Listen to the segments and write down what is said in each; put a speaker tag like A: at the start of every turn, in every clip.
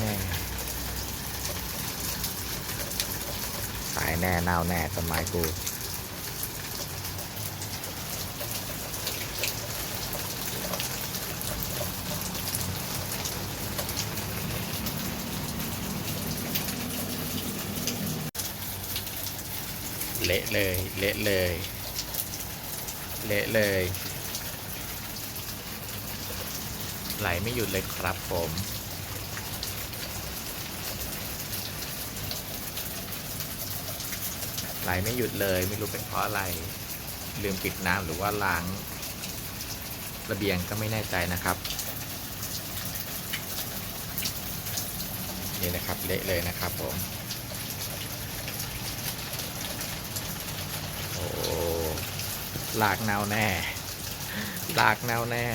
A: แน่ตายแน่เน่าแน่ต้นไม้กูเละเลย เละเลย เละเลย ไหลไม่หยุดเลยครับผม ไหลไม่หยุดเลย ไม่รู้เป็นเพราะอะไร ลืมปิดน้ำหรือว่าล้างระเบียงก็ไม่แน่ใจนะครับ นี่นะครับเละเลยนะครับผมโอ้ลากแนวแน่ ลากแนวแน่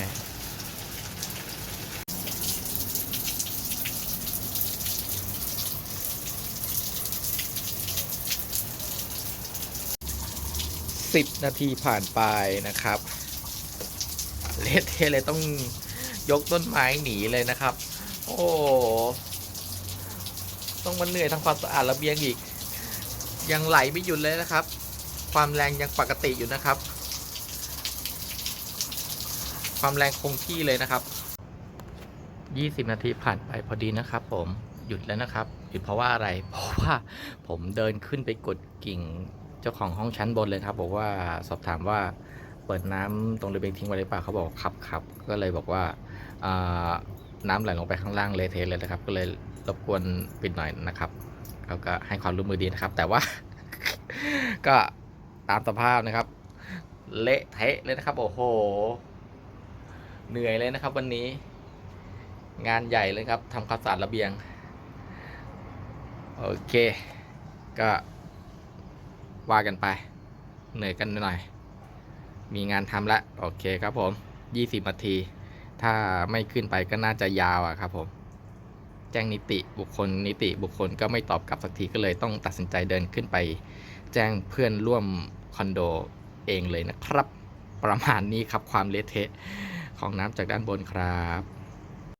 A: สิบนาทีผ่านไปนะครับเละเทะเลยต้องยกต้นไม้หนีเลยนะครับ โอ้ต้องมาเหนื่อยทำความสะอาดระเบียงอีก ยังไหลไม่หยุดเลยนะครับ ความแรงยังปกติอยู่นะครับ ความแรงคงที่เลยนะครับ 20 นาทีผ่านไปพอดีนะครับ ผมหยุดแล้วนะครับหยุดเพราะว่าอะไร เพราะว่าผมเดินขึ้นไปกดกิ่ง จ้าของห้องชั้นบนเลยครับบอกว่าสอบถามว่าเปิดน้ำตรงระเบียงทิ้งไว้หรือเปล่าเขาบอกครับครับก็เลยบอกว่าน้ำไหลลงไปข้างล่างเละเทะเลยนะครับ ก็เลยรบกวนปิดหน่อยนะครับเขาก็ให้ความร่วมมือดีนะครับ แต่ว่า ก็ตามสภาพนะครับ เละเทะเลยนะครับโอ้โห เหนื่อยเลยนะครับ วันนี้ งานใหญ่เลยครับทำความสะอาดระเบียง โอเค ก็ ว่ากันไปเหนื่อยกันหน่อย มีงานทำละโอเคครับผม 20นาที ถ้าไม่ขึ้นไปก็น่าจะยาวอะครับผม แจ้งนิติบุคคลนิติบุคคลก็ไม่ตอบกลับสักทีก็เลยต้องตัดสินใจเดินขึ้นไป แจ้งเพื่อนร่วมคอนโดเองเลยนะครับ ประมาณนี้ครับความเละเทะของน้ำจากด้านบนครับ